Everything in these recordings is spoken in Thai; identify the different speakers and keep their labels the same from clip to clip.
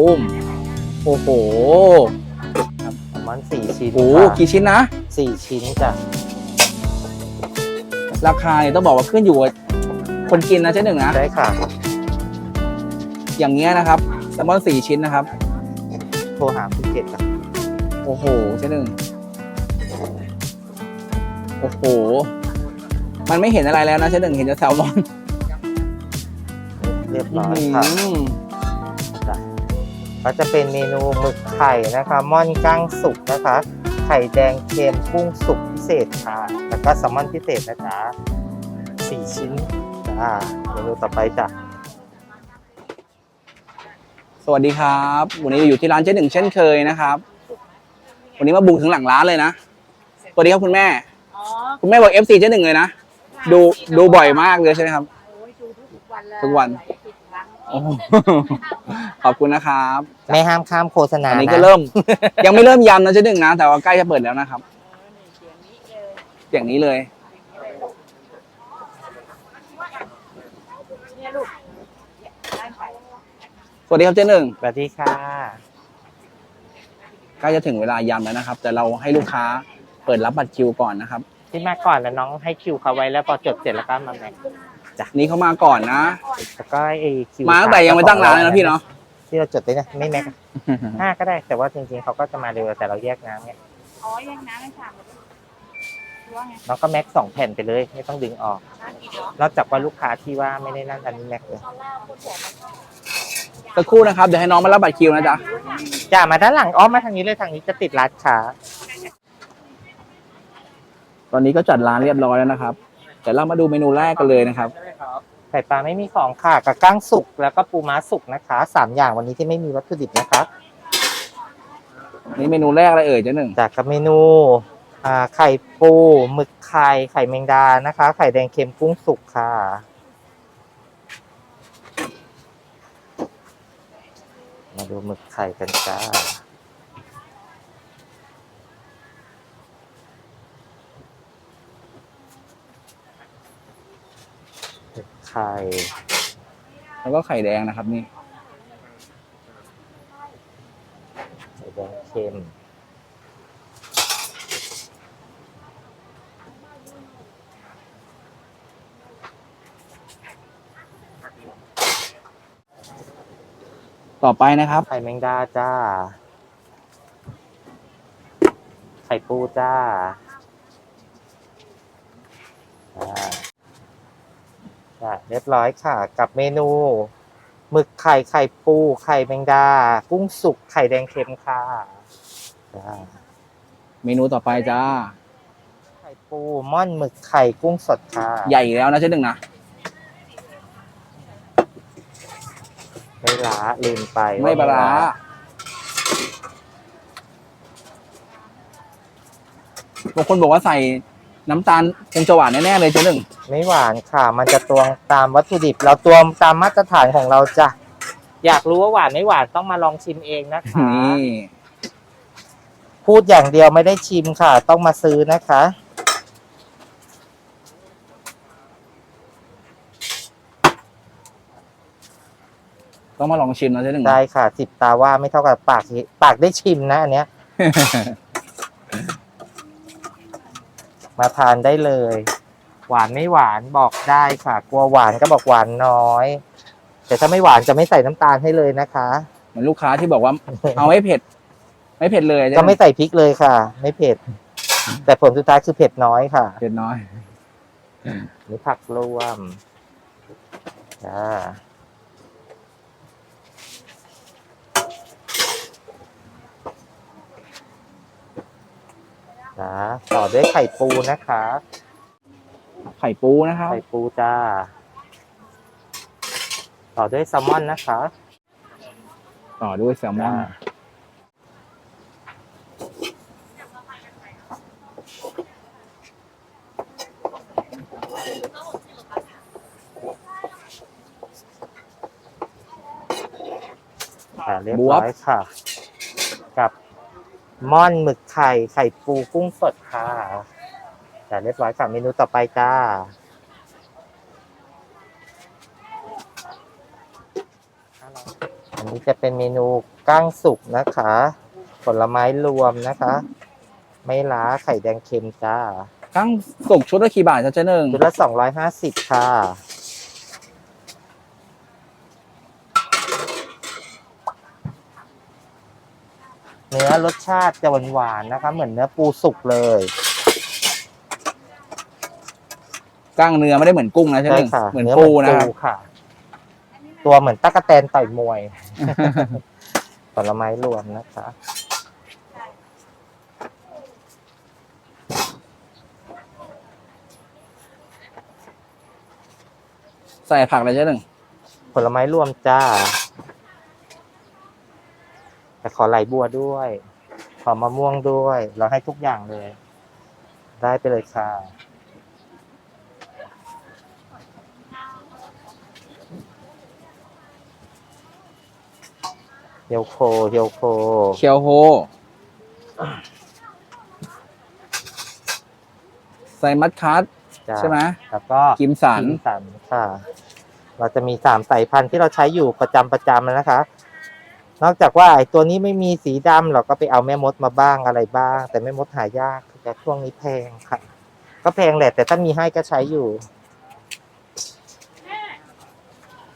Speaker 1: ตูมโอ้โห
Speaker 2: แซลมอนสี่ชิ้น
Speaker 1: โอ้โห
Speaker 2: ค่ะ
Speaker 1: กี่ชิ้นนะ
Speaker 2: สี่ชิ้นจ้ะ
Speaker 1: ราคาเนี่ยต้องบอกว่าขึ้นอยู่กับคนกินนะเจ๊หนึ่งนะ
Speaker 2: ได้ค่ะ
Speaker 1: อย่างเงี้ยนะครับแซลมอนสี่ชิ้นนะครับ
Speaker 2: โทรหาภูเก็ตจ้ะ
Speaker 1: โอ้โหเจ๊หนึ่งโอ้โห มันไม่เห็นอะไรแล้วนะเจ๊หนึ่งเห็นแต่แซลมอน
Speaker 2: เรียบร้อยค่ะ
Speaker 1: อืม
Speaker 2: ก็จะเป็นเมนูหมึกไข่นะคะม่อนกั้งสุกนะคะ ไข่แดงเค็มกุ้งสุกพิเศษค่ะ แล้วก็แซลมอนพิเศษนะจ๊ะสี่ชิ้นจ้าเมนูต่อไปจ้ะ
Speaker 1: สวัสดีครับ วันนี้อยู่ที่ร้านเจ๊หนึ่งเช่นเคยนะครับ วันนี้มาบุกถึงหลังร้านเลยนะสวัสดีครับคุณแม่
Speaker 3: อ๋อ
Speaker 1: คุณแม่บอกเอฟซีเจ๊หนึ่งเลยนะดูดูบ่อยมากเลยใช่ไหมครับ
Speaker 3: โอ้ยดูทุกวันเลย
Speaker 1: ทุกวัน โอ้โหขอบคุณนะครับ
Speaker 2: ไม่ห้ามข้ามโฆษณา
Speaker 1: อันนี้
Speaker 2: นะ
Speaker 1: ก็เริ่ม ยังไม่เริ่มยำนะเจ๊หนึ่งนะ แต่ว่าใกล้จะเปิดแล้วนะครับ
Speaker 3: เออนี่เสียงนี้เลย
Speaker 1: อย่างนี้เลย
Speaker 3: เนี่ยลูกได้ไป
Speaker 1: สวัสดีครับเจ๊หนึ่ง
Speaker 2: สวัสดีค่ะ
Speaker 1: ใกล้จะถึงเวลายำแล้วนะครับ แต่เราให้ลูกค้าเปิดรับบัตรคิวก่อนนะครับ
Speaker 2: ที่มาก่อนแล้วน้องให้คิวเขาไว้แล้วพอจดเสร็จแล้วก็มาแม็ก
Speaker 1: นี่เขามาก่อนนะ
Speaker 2: แล้วก็ไอคิว
Speaker 1: มาตั้งแต่ยังไม่ตั้งร้านเลยนะพี่เนาะ
Speaker 2: ที่เราจดไปนะไม่แม็กห้าก็ได้แต่ว่าจริงๆเขาก็จะมาเร็วแต่เราแยกน้ำเนี่ย
Speaker 3: อ๋อยังน้ำไม่สั่งเลยว่าไง
Speaker 2: น้องก็แม็กสองแผ่นไปเลย ไม่ต้องดึงออก
Speaker 3: น่ากินเหรอน
Speaker 2: อกจากว่าลูกค้าที่ว่าไม่ได้นั่นอันนี้แม็กเลย
Speaker 1: สักครู่นะครับ เดี๋ยวให้น้องมารับบัตรคิวนะจ๊ะ
Speaker 2: จ้ามาด้านหลังอ้อมมาทางนี้เลยทางนี้จะติดร้านค้า
Speaker 1: ตอนนี้ก็จัดร้านเรียบร้อยแล้วนะครับ แต่เรามาดูเมนูแรกกันเลยนะครับ
Speaker 2: ไข่ปลาไม่มีของค่ะกับกั้งสุกแล้วก็ปูม้าสุกนะคะสามอย่างวันนี้ที่ไม่มีวัตถุดิบนะคะ
Speaker 1: นี่เมนูแรกอะไรเอ่ยเจ๊หนึ่ง
Speaker 2: จากกับเมนูอ่าไข่ปูหมึกไข่ไข่แมงดานะคะ ไข่แดงเค็มกุ้งสุกค่ะ มาดูหมึกไข่กันจ้าหมึก ไข่
Speaker 1: แล้วก็ไข่แดงนะครับนี่
Speaker 2: ไข่แดงเค็ม
Speaker 1: ต่อไปนะครับ
Speaker 2: ไข่แมงดาจ้า ไข่ปูจ้าจ้าจ้า เรียบร้อยค่ะ กับเมนูหมึกไข่ไข่ปู ไข่แมงดา กุ้งสุกไข่แดงเค็มค่ะจ้า
Speaker 1: เมนูต่อไปจ้า
Speaker 2: ไข่ปูม่อนหมึกไข่กุ้งสดค่ะ
Speaker 1: ใหญ่อีกแล้วนะเจ๊หนึ่งนะ
Speaker 2: ไม่ล้าลืมไป
Speaker 1: ไม่ปลาร้าบางคนบอกว่าใส่ น้ำตาลคงจะหวานแน่ๆเลยเจ๊หนึ่ง
Speaker 2: ไม่หวานค่ะ มันจะตวงตามวัตถุดิบ เราตวงตามมาตรฐานของเราจ้ะอยากรู้ว่าหวานไม่หวานต้องมาลองชิมเองนะคะ
Speaker 1: นี่
Speaker 2: พูดอย่างเดียวไม่ได้ชิมค่ะ ต้องมาซื้อนะคะ
Speaker 1: ต้องมาลองชิมนะเจ๊หนึ่ง
Speaker 2: ได้ค่ะสิบตาว่าไม่เท่ากับปากปากได้ชิมนะอันเนี้ย มาทานได้เลย หวานไม่หวานบอกได้ค่ะ กลัวหวานก็บอกหวานน้อย แต่ถ้าไม่หวานจะไม่ใส่น้ำตาลให้เลยนะคะ
Speaker 1: เหมือนลูกค้าที่บอกว่า เอาไม่เผ็ด ไม่เผ็ดเลยเจ๊ห
Speaker 2: ก็
Speaker 1: นึ่ง
Speaker 2: ไม่ใส่พริกเลยค่ะ ไม่เผ็ด แต่ผลสุดท้ายคือเผ็ดน้อยค่ะ
Speaker 1: เผ็ดน้อย
Speaker 2: นี่ผักรวมจ้า จ้าต่อด้วยไข่ปูนะคะ
Speaker 1: ไข่ปูนะครับ
Speaker 2: ไข่ปูจ้า ต่อด้วยแซลมอนนะคะ
Speaker 1: ต่อด้วยแซลมอน
Speaker 2: จ้าค่ะเรียบร้อยค่ะกับ ม่อนหมึกไข่ไข่ปูกุ้งสดค่ะแต่เรียบร้อยค่ะเมนูต่อไปจ้าห้าร้อยอันนี้จะเป็นเมนูกั้งสุกนะคะ ผลไม้รวมนะคะ ไม่ล้าไข่แดงเค็มจ้า
Speaker 1: กั้งสุกชุดละกี่บาทจ๊ะเจ๊หนึ่ง
Speaker 2: ชุดละสองร้อยห้าสิบค่ะ อรสชาติจะหวานๆนะคะ เหมือนเนื้อปูสุกเลย
Speaker 1: กั้งเนื้อไม่ได้เหมือนกุ้งนะเจ๊ห
Speaker 2: ใช่
Speaker 1: นึ่ง
Speaker 2: ค่ะ
Speaker 1: เหมือน
Speaker 2: เนื้อ
Speaker 1: ปูนะครับ
Speaker 2: ค่ะ ตัวเหมือนตั๊กแตนต่อยมวย ผลไม้รวมนะคะ
Speaker 1: ใส่ผักอะไรเจ๊หนึ่ง
Speaker 2: ผลไม้รวมจ้า แต่ขอไหลบัวด้วย ขอมะม่วงด้วย เราให้ทุกอย่างเลย ได้ไปเลยค่ะเฮียวโคเฮียวโค
Speaker 1: เคียวโฮ ใส่มัดคัส
Speaker 2: จ้า
Speaker 1: ใช่ไหม
Speaker 2: แล้วก็
Speaker 1: กิมสัน
Speaker 2: กิมสันค่ะ เราจะมีสามสายพันธุ์ที่เราใช้อยู่ประจำประจำนะคะ นอกจากว่าไอ้ตัวนี้ไม่มีสีดำเราก็ไปเอาแม่มดมาบ้างอะไรบ้าง แต่แม่มดหายากแต่ช่วงนี้แพงค่ะ ก็แพงแหละ แต่ถ้ามีให้ก็ใช้อยู่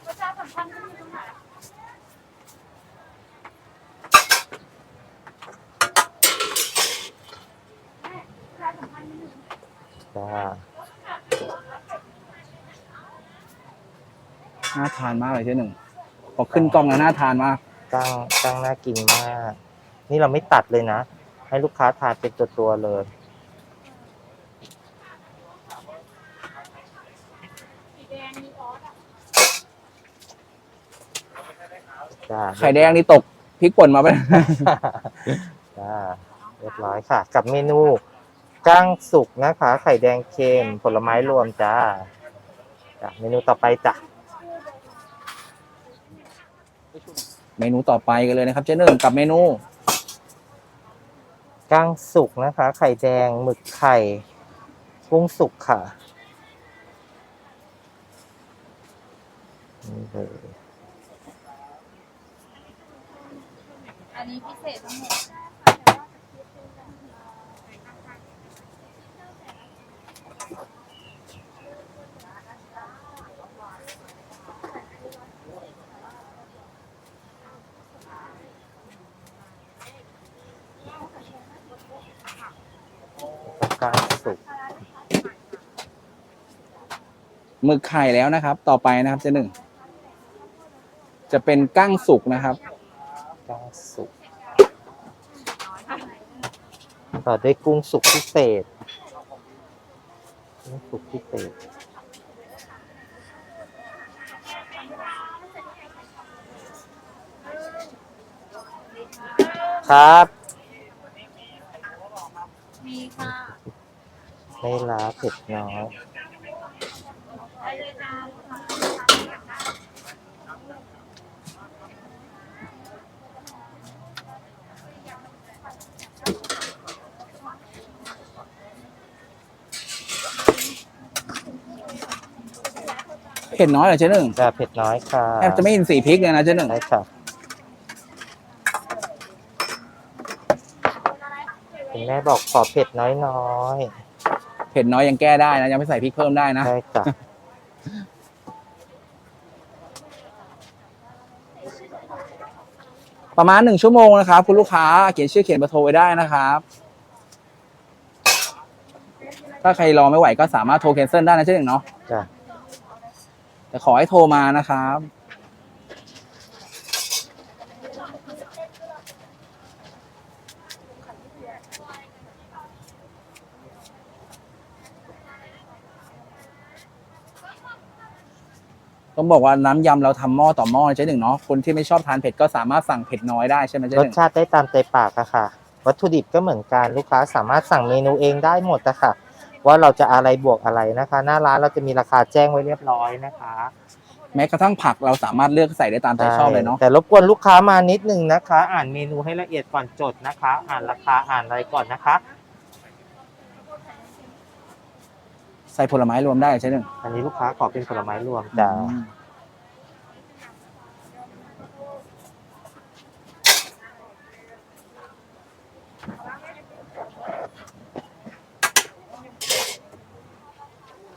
Speaker 3: ระชาสัมพันธ์ที่ตรงไหน้าน่า
Speaker 1: ทานมากเลยเจ๊หนึ่งพอขึ้นกล้องแล้วน่าทานมาก
Speaker 2: ตั้งตั้งน่ากินมาก นี่เราไม่ตัดเลยนะ ให้ลูกค้าทานเป็นตัวตัวๆเลย
Speaker 3: สีแดงมีออสอะ
Speaker 2: จ้า
Speaker 1: ไข่แดงนี่ตกพริกป่นมาไป
Speaker 2: จ้าเรียบร้อยค่ะ กับเมนูกั้งสุกนะคะ ไข่แดงเค็มผลไม้รวมจ้าจ้ะเมนูต่อไปจ้ะ
Speaker 1: เมนูต่อไปกันเลยนะครับเจ๊หนึ่งกับเมนู
Speaker 2: กั้งสุกนะคะ ไข่แดงหมึกไข่กุ้งสุกค่ะนี่เลย
Speaker 3: อันนี้พิเศษทั้งหมด
Speaker 2: กั้ง สุก
Speaker 1: หมึกไข่แล้วนะครับ ต่อไปนะครับเจ๊หนึ่งจะเป็นกั้งสุกนะครับ
Speaker 2: กั้งสุกต่อด้วยกุ้งสุกพิเศษกุ้งสุกพิเศษครับ
Speaker 3: มีค่ะ
Speaker 2: ไม่ล้าเผ็ดน้อย
Speaker 3: ได้เลยจ้า
Speaker 1: เผ็ดน้อยเหรอเจ๊หนึ่ง
Speaker 2: จะเผ็ดน้อยค่ะ
Speaker 1: แทบจะไม่เห็นสีพริกเลยนะเจ๊หนึ่ง
Speaker 2: ได้ค่ะคุณแม่บอกขอเผ็ดน้อยน้อย
Speaker 1: เผ็ดน้อยยังแก้ได้นะยังไม่ใส่พริกเพิ่มได้นะ
Speaker 2: ๆได้จ้ะ
Speaker 1: ประมาณหนึ่งชั่วโมงนะครับ คุณลูกค้าเขียนชื่อเขียนเบอร์โทรไว้ได้นะครับ ถ้าใครรอไม่ไหวก็สามารถโทรแคนเซิลได้นะเจ๊หนึ่งเนาะ
Speaker 2: จ้ะ
Speaker 1: แต่ขอให้โทรมานะครับ ต้องบอกว่าน้ำยำเราทำหม้อต่อหม้อนะเจ๊หนึ่งเนาะคนที่ไม่ชอบทานเผ็ดก็สามารถสั่งเผ็ดน้อยได้ใช่ไหมเจ๊
Speaker 2: ร
Speaker 1: ห
Speaker 2: ส
Speaker 1: นึ่ง
Speaker 2: ชาติได้ตามใจปากอะค่ะ วัตถุดิบก็เหมือนกันลูกค้าสามารถสั่งเมนูเองได้หมดอะค่ะ ว่าเราจะอะไรบวกอะไรนะคะ หน้าร้านเราจะมีราคาแจ้งไว้เรียบร้อยนะคะ
Speaker 1: แม้กระทั่งผักเราสามารถเลือกใส่ได้ตามใจชอบเลยเนาะ
Speaker 2: แต่รบกวนลูกค้ามานิดนึงนะคะ อ่านเมนูให้ละเอียดก่อนจดนะคะ อ่านราคาอ่านอะไรก่อนนะคะ
Speaker 1: ใส่ผลไม้รวมได้ใช่หนึ่ง
Speaker 2: อันนี้ลูกค้าขอเป็นผลไม้รวมจ้า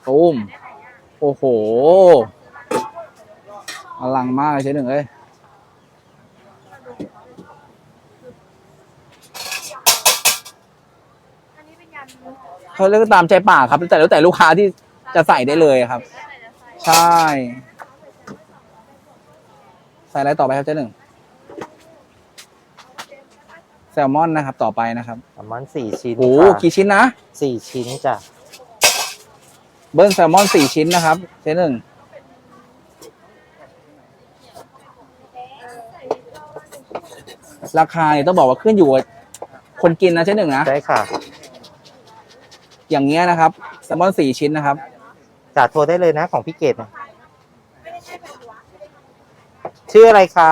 Speaker 1: อูมโอ้โห อลังมากใช่หนึ่งเอ้ย
Speaker 3: เขา
Speaker 1: เรียกว่าตามใจปากครับ แต่แล้วแต่ลูกค้าที่จะใส่ได้เลยครับ ใช่ ใส่อะไรต่อไปครับเจ๊หนึ่งแซลมอนนะครับ ต่อไปนะครับ
Speaker 2: แซลมอนสี่ชิ้น
Speaker 1: โอ้โห
Speaker 2: ค่ะ
Speaker 1: กี่ชิ้นนะ
Speaker 2: สี่ชิ้นจ้ะ
Speaker 1: เบิ้ลแซลมอนสี่ชิ้นนะครับเจ๊หนึ่งราคาเนี่ยต้องบอกว่าขึ้นอยู่กับคนกินนะเจ๊หนึ่งนะ
Speaker 2: ใช่ค่ะ
Speaker 1: อย่างเงี้ยนะครับแซลมอนสี่ชิ้นนะครับ
Speaker 2: จ่าโทรได้เลยนะของพี่เกดนะชื่ออะไรคะ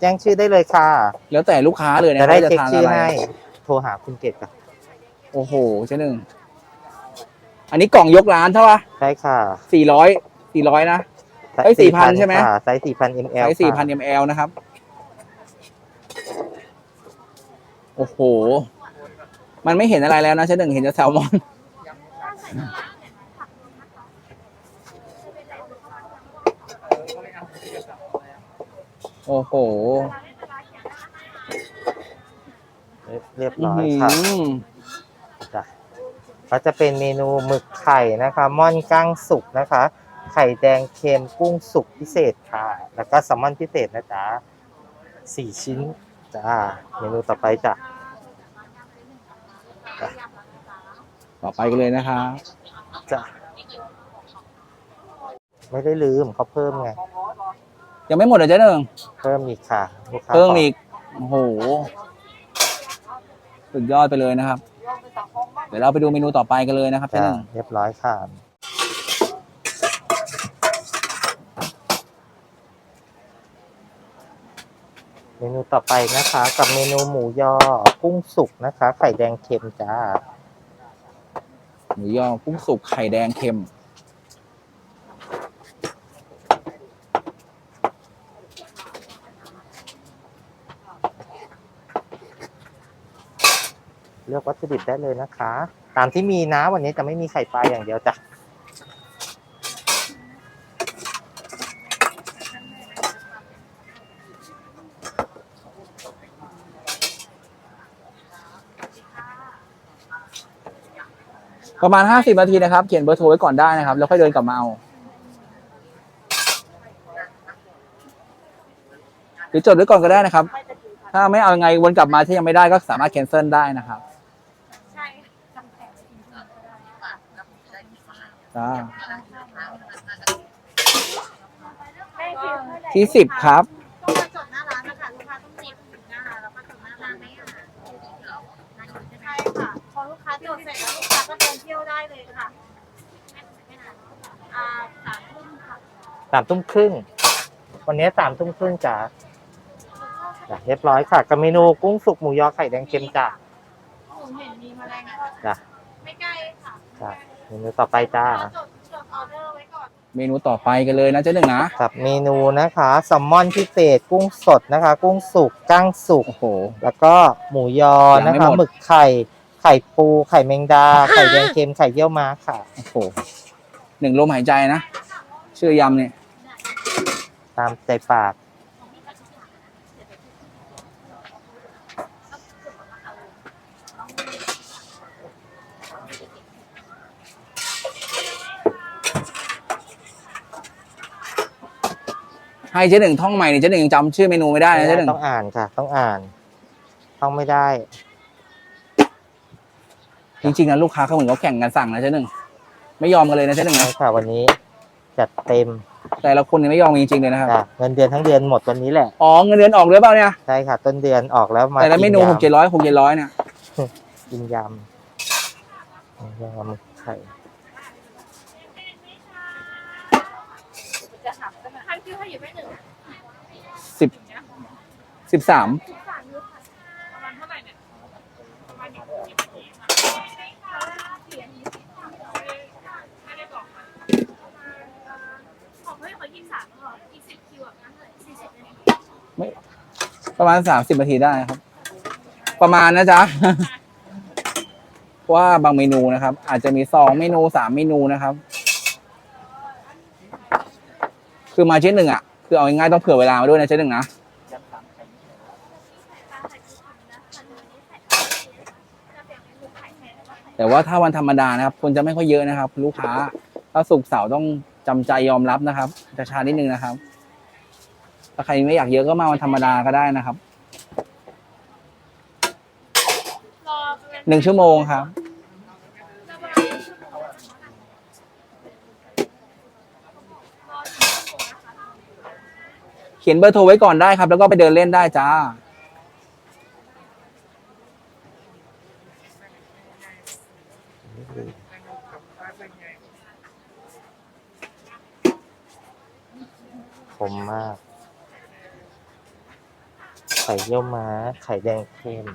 Speaker 2: แจ้งชื่อได้เลยค่ะ
Speaker 1: แล้วแต่ลูกค้าเลยนะ
Speaker 2: จะได้
Speaker 1: ว่าจะ
Speaker 2: เช็ค
Speaker 1: ทาน
Speaker 2: ชื่อ
Speaker 1: อะไร
Speaker 2: ให้ โทรหาคุณเกดค่ะ
Speaker 1: โอ้โหเจ๊หนึ่งอันนี้กล่องยกร้านเท่าไหร่
Speaker 2: ใช่ค่ะ
Speaker 1: สี่ร้อยสี่ร้อยนะ เอ้ย4,000ใช่ไหม
Speaker 2: ค่ะไซส์สี่พัน ml
Speaker 1: ใช้สี่พัน
Speaker 2: ค่ะ
Speaker 1: ml นะครับ โอ้โห มันไม่เห็นอะไรแล้วนะเจ๊หนึ่งเห็นแต่แซลมอน โอ้โห
Speaker 2: เรียบร้อยค่ะ
Speaker 1: อื้อหือ
Speaker 2: จ้ะก็จะเป็นเมนูหมึกไข่นะคะม่อนกั้งสุกนะคะ ไข่แดงเค็มกุ้งสุกพิเศษค่ะ แล้วก็แซลมอนพิเศษนะจ๊ะสี่ชิ้นจ้าเมนูต่อไปจ้ะ
Speaker 1: ต่อไปกันเลยนะครับ
Speaker 2: จ้ะไม่ได้ลืมเขาเพิ่มไง
Speaker 1: ยังไม่หมดเหรอเจ๊หนึ่ง
Speaker 2: เพิ่มอีกค่ะลูกค้า
Speaker 1: เพิ่ม
Speaker 2: ข
Speaker 1: อีกโอ้โหสุดยอดไปเลยนะครับ เดี๋ยวเราไปดูเมนูต่อไปกันเลยนะครับเจ๊
Speaker 2: จ้ะ
Speaker 1: หนึ่ง
Speaker 2: เรียบร้อยค่ะเมนูต่อไปนะคะ กับเมนูหมูยอกุ้งสุกนะคะ ไข่แดงเค็มจ้า
Speaker 1: หมูยอกุ้งสุกไข่แดงเค็ม
Speaker 2: เลือกวัตถุดิบได้เลยนะคะ ตามที่มีนะวันนี้จะไม่มีไข่ปลาอย่างเดียวจ้ะ
Speaker 1: ประมาณห้าสิบนาทีนะครับ เขียนเบอร์โทรไว้ก่อนได้นะครับ แล้วค่อยเดินกลับมาเอาหรือจดไว้ก่อนก็ได้นะครับ ถ้าไม่เอาไงวนกลับมาที่ยังไม่ได้ก็สามารถแคนเซิลได้นะครับ
Speaker 3: ใช่
Speaker 1: จ้าที่สิบครับ
Speaker 3: ต้องมาจดหน้าร้านนะคะลูกค้าต้องจีบถึงหน้าร้านแล้วก็จดหน้าร้านไม่อ่านใช่ค่ะ พอลูกค้าจดเสร็จแล้ว กค้าก็เดินเที่ยวได้เลยค่ะอ่าสามทุ่มค่ะ
Speaker 2: สามทุ่มครึ่ง วันนี้สามทุ่มครึ่งจ้ะจ้ะเรียบร้อยค่ะกับเมนูกุ้งสุกหมูยอไข่แดงเค็มจ้ะ
Speaker 3: หนูเห็นมีแมลงทอด
Speaker 2: จ้ะ
Speaker 3: ไม่ใกล้ค่ะ
Speaker 2: จ้ะเมนูต่อไปจ้า
Speaker 3: ขอจดจดออเดอร์ไว้ก่อน
Speaker 1: เมนูต่อไปกันเลยนะเจ๊หนึ่งนะ
Speaker 2: กับเมนูนะคะแซลมอนพิเศษกุ้งสดนะคะ กุ้งสุกกั้งสุก
Speaker 1: โอ้โห
Speaker 2: แล้วก็หมูยอ
Speaker 1: ยัง
Speaker 2: นะ
Speaker 1: ไม่
Speaker 2: คะ
Speaker 1: หมด
Speaker 2: หมึกไข่ ไข่ปู ไข่แมงดา ไข่แดงเค็ม ไข่เยี่ยวม้าค่ะ
Speaker 1: โอ้โหหนึ่งลมหายใจนะ ชื่อยำเนี่ย
Speaker 2: ตามใจปาก
Speaker 1: ให้เจ๊หนึ่งท่องใหม่เนี่ยเจ๊หนึ่งยังจำชื่อเมนูไม่ได้นะเจ๊หนึ่ง
Speaker 2: ต้องอ่านค่ะ ต้องอ่าน ต้องไม่ได้
Speaker 1: จริงๆนะลูกค้าเขาเหมือนเขาแข่งกันสั่งนะเจ๊หนึ่งไม่ยอมกันเลยนะเจ๊หนึ่ง
Speaker 2: ใช่
Speaker 1: นะ
Speaker 2: ค่ะวันนี้จัดเต็ม
Speaker 1: แต่ละคนเนี่ยไม่ยอมจริงๆเลยนะครับ
Speaker 2: จ้ะเงินเดือนทั้งเดือนหมดวันนี้แหละ
Speaker 1: อ๋อเงินเดือนออกหรือเปล่าเนี่ย
Speaker 2: ใช่ค่ะ ต้นเดือนออกแล้วมา
Speaker 1: แต่ละเมนู
Speaker 2: กิ
Speaker 1: หกเจ็ดร้อยหกเจ็ดร้อยเนี่ย
Speaker 2: กินยำกินยำหมึกไข่
Speaker 3: จะถามท่านคิวให้อยู่ไม่หนึ่ง
Speaker 1: สิบสิบสาม
Speaker 3: ประมาณเท่าไหร่เนี่ยประมาณนี้ไม่ได้บอกมาของเฮ้ยขอยี่สิบสามเหรออีก สิบคิวอะงั้นเลยสี่สิบนาที
Speaker 1: ประมาณสามสิบนาทีได้ครับ ประมาณนะจ๊ะ เพราะว่าบางเมนูนะครับ อาจจะมีสองเมนูสามเมนูนะครับ คือมาเจ๊หนึ่งอะ คือเอาง่ายๆต้องเผื่อเวลามาด้วยนะเจ๊หนึ่งนะแต่ว่าถ้าวันธรรมดานะครับ คนจะไม่ค่อยเยอะนะครับ ลูกค้าถ้าสุกร์เสาร์ต้องจำใจยอมรับนะครับจะช้านิดนึงนะครับ ถ้าใครไม่อยากเยอะก็มาวันธรรมดาก็ได้นะครับ
Speaker 3: รอเป็น
Speaker 1: หนึ่งชั่วโมงครับ
Speaker 3: ระหว่างชั่วโมงนะคะรอถึงชั่วโมงนะคะ
Speaker 1: เขียนเบอร์โทรไว้ก่อนได้ครับ แล้วก็ไปเดินเล่นได้จ้า
Speaker 2: คมมาก ไข่เยี่ยวม้า ไข่แดงเค็ม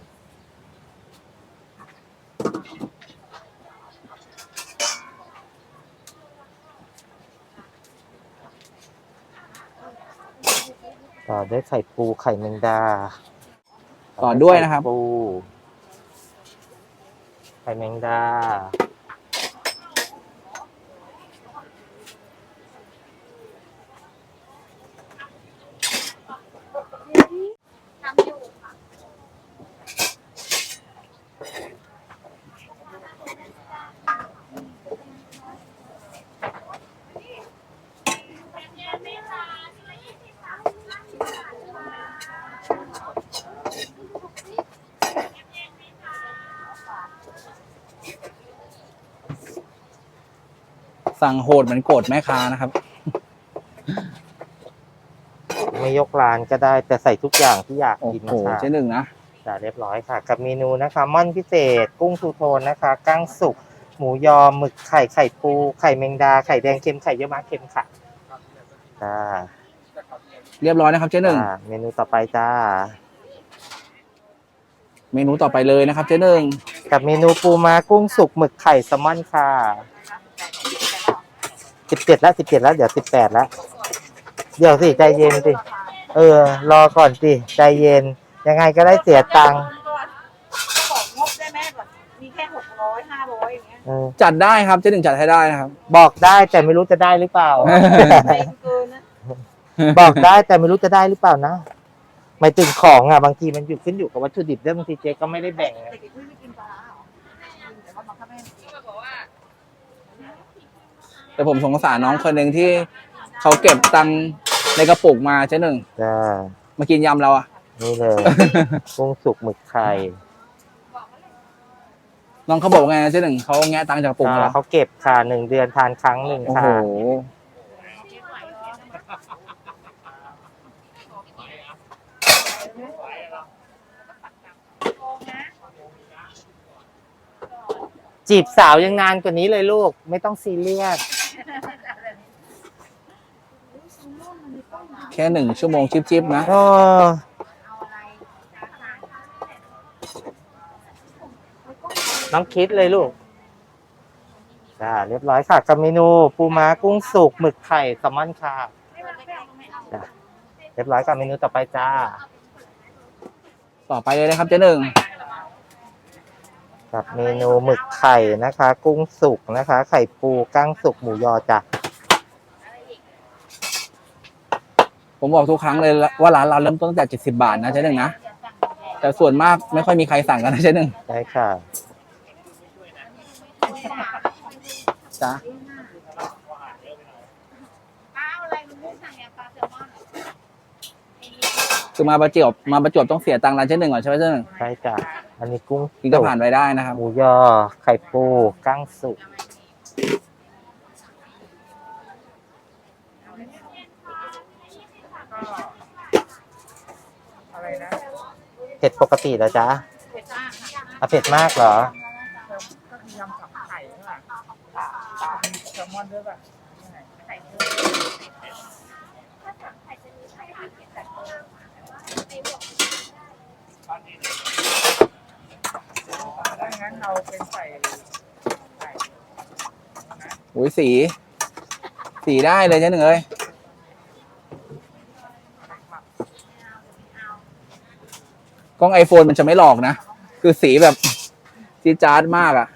Speaker 2: ต่อด้วยไข่ปูไข่แมงดา
Speaker 1: ต่อด้วยนะครับ
Speaker 2: ไข่ปู ไข่แมงดา
Speaker 1: สั่งโหดเหมือนโกรธแม่ค้านะครับ
Speaker 2: ไม่ยกร้านก็ได้แต่ใส่ทุกอย่างที่อยาก
Speaker 1: โอ้
Speaker 2: กิน
Speaker 1: โห
Speaker 2: ค่ะ
Speaker 1: เจ๊หนึ่งนะ
Speaker 2: จะเรียบร้อยค่ะ กับเมนูนะคะม่อนพิเศษ กุ้งทูโทนนะคะกั้งสุก หมูยอหมึกไข่ไข่ปูไข่แมงดาไข่แดงเค็มไข่เยี่ยวม้าเค็มค่ะจ้า
Speaker 1: เรียบร้อยนะครับเจ๊หนึ่ง
Speaker 2: จ้าเมนูต่อไปจ้า
Speaker 1: เมนูต่อไปเลยนะครับเจ๊หนึ่ง
Speaker 2: กับเมนูปูม้ากุ้งสุกหมึกไข่แซลมอนค่ะ สิบเจ็ดแล้วสิบเจ็ดแล้ว เดี๋ยวสิบแปดแล้ว เดี๋ยวสิใจเย็นสิ เออ รอก่อนสิ ใจเย็น ยังไงก็ได้เสียตังค์
Speaker 3: บอกงบได้ไหมแบบมีแค่หกร้อยห้าร้อยอย่างเงี้ย
Speaker 2: เออ
Speaker 1: จัดได้ครับเจ๊หนึ่งจัดให้ได้นะครับ
Speaker 2: บอกได้แต่ไม่รู้จะได้หรือเปล่า
Speaker 3: แพงเกินนะ
Speaker 2: บอกได้แต่ไม่รู้จะได้หรือเปล่านะหมายถึงของอะบางทีมันอยู่ขึ้นอยู่กับวัตถุดิบด้วยบางทีเจ๊ก็ไม่ได้แบ่งไง
Speaker 3: แต่กิ๊กไม่กินปลาร้าหรอแต่ว่าบังคับให้บอกว่า
Speaker 1: แต่ผมสงสารน้องคนหนึ่งที่เขาเก็บตังค์ในกระปุกมาเจ๊หนึ่ง
Speaker 2: จ้า
Speaker 1: มากินยำเราอะ
Speaker 2: นี่เลย กุ้งสุกหมึกไข่
Speaker 1: น้องเขาบอกว่าไงนะเจ๊หนึ่งเขาแงะตังค์จากกระปุกมา
Speaker 2: อ่า
Speaker 1: แล้ว
Speaker 2: เขาเก็บค่ะหนึ่งเดือนทานครั้งหนึ่ง
Speaker 1: โอ้
Speaker 2: ค่ะ
Speaker 1: โห
Speaker 2: จีบสาวยังนานกว่านี้เลยลูก ไม่ต้องซีเรียส
Speaker 1: ค่หนึ่งชั่วโมงจิบๆนะ
Speaker 2: โอ้
Speaker 3: เอาอะไร
Speaker 2: น้องคิดเลยลูกจ้าเรียบร้อยค่ะกับเมนูปูม้ากุ้งสุกหมึกไข่แซลมอนค่ะ
Speaker 3: ไม่เอาไม่เอาไม่เอา
Speaker 2: จ้าเรียบร้อยกับเมนูต่อไปจ้า
Speaker 1: ต่อไปเลยนะครับเจ๊หนึ่ง
Speaker 2: กับเมนูหมึกไข่นะคะ กุ้งสุกนะคะ ไข่ปูกั้งสุกหมูยอจ้ะ
Speaker 1: ผมบอกทุกครั้งเลยว่าร้านเราเริ่มต้นตั้งแต่เจ็ดสิบาทนะเจ๊หนึ่งนะ แต่ส่วนมากไม่ค่อยมีใครสั่งกันนะเจ๊หนึ่ง
Speaker 2: ได้ค่ะ
Speaker 1: จ้า
Speaker 3: ปลาเอาอะไรมันไม่สั่งเนี่ยปลาแซลมอน
Speaker 1: คือมาประจวบมาประจวบต้องเสียตังค์ร้านเจ๊หนึ่งก่อนใช่ไหมเจ๊หนึ่ง
Speaker 2: ได้จ้ะอันนี้กุ้ง
Speaker 1: กินก็ผ่านไปได้นะครับ
Speaker 2: หมูยอไข่ปูกั้งสุก เผ็ดปกติเหรอจ๊ะ
Speaker 3: เผ็ดมากค่ะ
Speaker 2: อะเผ็ดมากเหรอ
Speaker 4: ก็คือยำสับไข่ใช่ป่ะมีแซลมอนด้วยป่ะ
Speaker 3: ไข่เพิ่ม
Speaker 4: ถ้างั้นเราเป็นใส่ไข่
Speaker 1: อุ้ยสี สีได้เลยเจ๊หนึ่งเอ้ย กล้องไอโฟนมันจะไม่หลอกนะ คือสีแบบจีจาร์ดมากอะ่ะ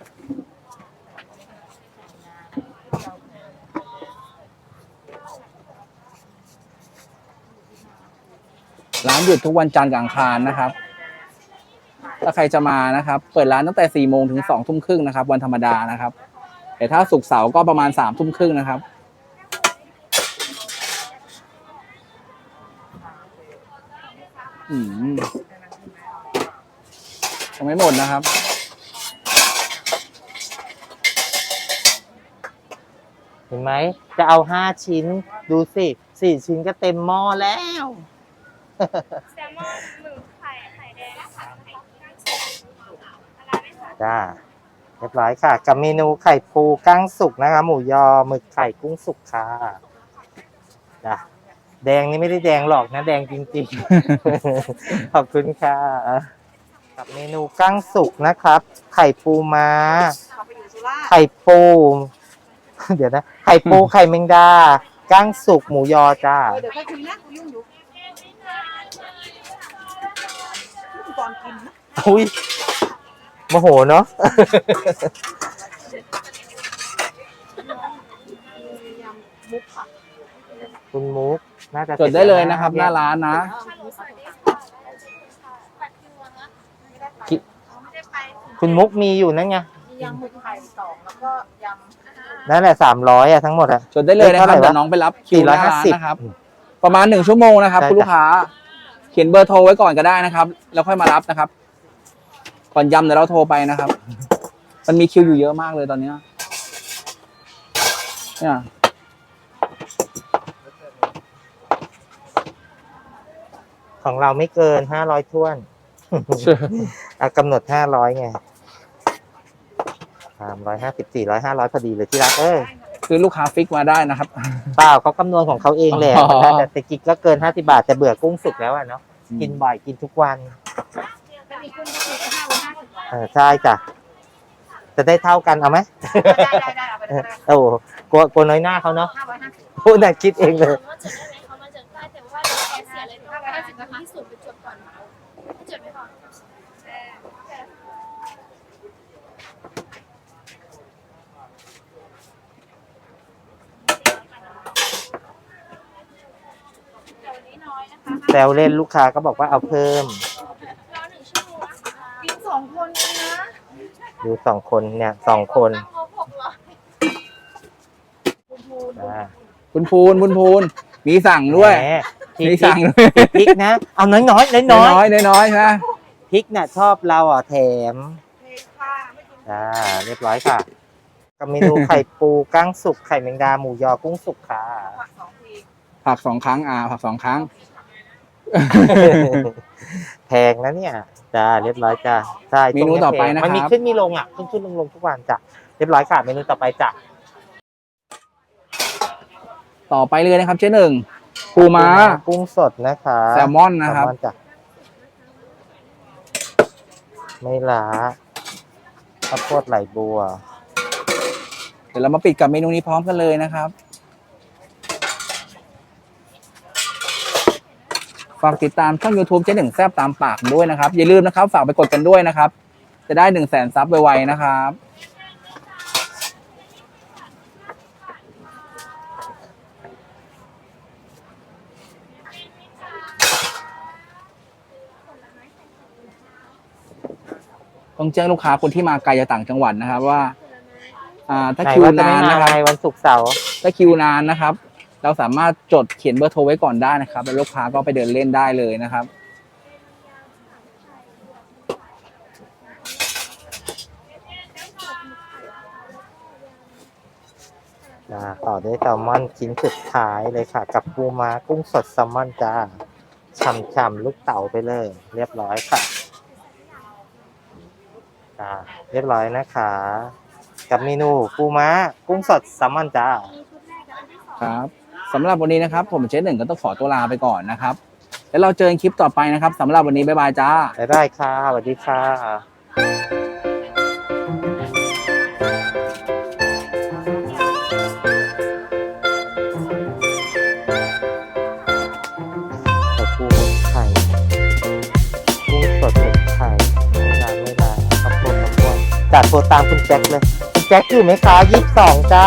Speaker 1: ร้านหยุดทุกวันจันทร์กับอังคารนะครับ ถ้าใครจะมานะครับ เปิดร้านตั้งแต่4ี่โมงถึงสองทุ่มครึ่งนะครับ วันธรรมดานะครับ แต่ถ้าศุกเสาร์ก็ประมาณสามทุ่มครึ่งนะครับอืม ยังไม่หมดนะครับ
Speaker 2: เห็นไหม จะเอาห้าชิ้น ดูสิสี่ชิ้นก็เต็มหม้อแล้ว
Speaker 3: แซลมอนหมึกไข่ไข่แดงค่ะไข่ก้างสุกอะไรไหมคะ
Speaker 2: จ้าเรียบร้อยค่ะ กับเมนูไข่ปูกั้งสุกนะคะ หมูยอหมึกไข่กุ้งสุกค่ะจ้ะแดงนี่ไม่ได้แดงหรอกนะ แดงจริงๆ ขอบคุณค่ะ กับเมนูกั้งสุกนะครับ ไข่ปูม้า ไข่ปู เดี๋ยวนะ ไข่ปูไข่แมงดากั้งสุกหมูยอจ้า
Speaker 4: เดี๋ยวค่อยคุยนะกูยุ่งอยู่ตอนกินนะ
Speaker 2: อุ้ยโมโหเนาะ
Speaker 4: มุกค่ะ
Speaker 2: คุณมุกน่าจะ
Speaker 1: จดได้เลยนะครับหน้าร้านนะ
Speaker 2: คิ คุณมุกมีอยู่นั่นไง
Speaker 4: มียำหมึกไข่สองแล้วก็ย
Speaker 2: นั่นแหละสามร้อยอะทั้งหมดอะ
Speaker 1: จดได้เลยนะครับ
Speaker 2: เท่าไหร่วะ
Speaker 1: เดี๋ยวน้องไปรับคิวหน้าร้าน
Speaker 2: 450
Speaker 1: นะครับ ประมาณหนึ่งชั่วโมงนะครับ
Speaker 2: ใช่
Speaker 1: คุณลูกค้า เขียนเบอร์โทรไว้ก่อนก็ได้นะครับ แล้วค่อยมารับนะครับ ก่อนยำเดี๋ยวเราโทรไปนะครับ มันมีคิวอยู่เยอะมากเลยตอนเนี้ยเนี่ย
Speaker 2: ของเราไม่เกินห้าร้อยท้วน อะกำหนดห้าร้อยไง สามร้อยห้าสิบสี่ร้อยห้าร้อยพอดีเลยที่รักเอ้ย
Speaker 1: คือลูกค้าฟิกมาได้นะครับ
Speaker 2: เปล่าเขาคำนวณของเขาเองแหละ
Speaker 1: อ๋อ
Speaker 2: มันน่าจะแต่กินก็เกินห้าสิบาทแต่เบื่อกุ้งสุกแล้วอะเนาะกินบ่อยกินทุกวัน
Speaker 3: ไม่มีกุ้งก็คือห้าร้อยห้าสิบ
Speaker 2: เออใช่จ้ะจะได้เท่ากันเอาไหมำ
Speaker 4: ได้ได้ได้เอาไป
Speaker 2: เอ
Speaker 4: ได้
Speaker 2: อโอ้โหกลัวกลัวน้อยหน้าเขาเนาะ
Speaker 4: ห้าร้อยห้าสิบ
Speaker 2: พูดน่ะคิดเองเลย
Speaker 3: ว่าจดได้ไหมเขามาจดได้แต่ว่าเดี๋ยวแกเสียเลยห้าร้อยห้าสิบนะคะที่สุดไปจดก่อนจดไว้ก่อน
Speaker 2: แซวเล่นลูกค้าก็บอกว่าเอาเพิ่ม
Speaker 3: รอหนึ่งชั่วโมงนะคะ
Speaker 4: กินสองคนเองนะ
Speaker 2: ดูสองคนเนี่ยสองคน
Speaker 3: ตั้งงบหกร้อย
Speaker 2: อ่า
Speaker 1: คุณพูนคุณพูนมีสั่งด้วย
Speaker 2: แหมพริ
Speaker 1: มี
Speaker 2: ก
Speaker 1: สั่งด้วย
Speaker 2: พริกนะ เอาน้อยน้อยน้อยน้อย
Speaker 1: น้อยๆน้อยๆใช่ไหม
Speaker 2: พริกน่ะชอบเราอะแถม
Speaker 4: เพลค่ะไม่กิน
Speaker 2: อ่าเรียบร้อยค่ะกับเมนูไข่ปูกั้งสุกไข่แมงดาหมูยอกุ้งสุกค่ะ
Speaker 4: ผักสองที
Speaker 1: ผักสองครั้งอ่าผักสองครั้ง
Speaker 2: แพงนะเนี่ยจ้าเรียบร้อยจ้าใช่
Speaker 1: เมนูต่อไปนะครับ
Speaker 2: มันมีขึ้นมีลงอะขึ้นขึ้นลงลงทุกวันจ้ะเรียบร้อยค่ะเมนูต่อไปจ้ะ
Speaker 1: ต่อไปเลยนะครับ เจ๊หนึ่งปูม้า
Speaker 2: กุ้งสดนะคะ
Speaker 1: แซลมอนนะครับ
Speaker 2: แซลมอนจ้ะไม่ล้าข้าวโพดไหลบัว
Speaker 1: เดี๋ยวเรามาปิดกับเมนูนี้พร้อมกันเลยนะครับ ฝากติดตามช่อง YouTube เจ๊หนึ่งแซบตามปากด้วยนะครับ อย่าลืมนะครับ ฝากไปกดกันด้วยนะครับ จะได้หนึ่งแสนซับไวๆนะครับต้องแจ้งลูกค้าคนที่มาไกลจากต่างจังหวัดนะครับว่า อ่า ถ้า
Speaker 2: ไหน
Speaker 1: คิว
Speaker 2: ว่าจะ
Speaker 1: นา
Speaker 2: ไม่
Speaker 1: น
Speaker 2: มา
Speaker 1: นะครับ
Speaker 2: ไงวันศุกร์เสาร์
Speaker 1: ถ้าคิวนานนะครับ เราสามารถจดเขียนเบอร์โทรไว้ก่อนได้นะครับ แล้วลูกค้าก็ไปเดินเล่นได้เลยนะครับ
Speaker 2: จ้าต่อด้วยแซลมอนชิ้นสุดท้ายเลยค่ะ กับปูม้ากุ้งสดแซลมอนจ้าฉ่ำๆลูกเต๋าไปเลย เรียบร้อยค่ะจ้าเรียบร้อยนะคะ กับเมนูปูม้ากุ้งสดแซลมอนจ้า
Speaker 1: ครับ สำหรับวันนี้นะครับ ผมเจ๊หนึ่งก็ต้องขอตัวลาไปก่อนนะครับ แล้วเราเจอกันคลิปต่อไปนะครับสำหรับวันนี้บ๊ายบายจ้า
Speaker 2: ได้ได้ค่ะสวัสดีค่ะไข่กุ้งสดหมึกไข่ไม่นานไม่นานข้าวโพดมะม่วงจัดโทรตามคุณแจ็คเลย คุณแจ็คอยู่ไหมคะยี่สิบสองจ้า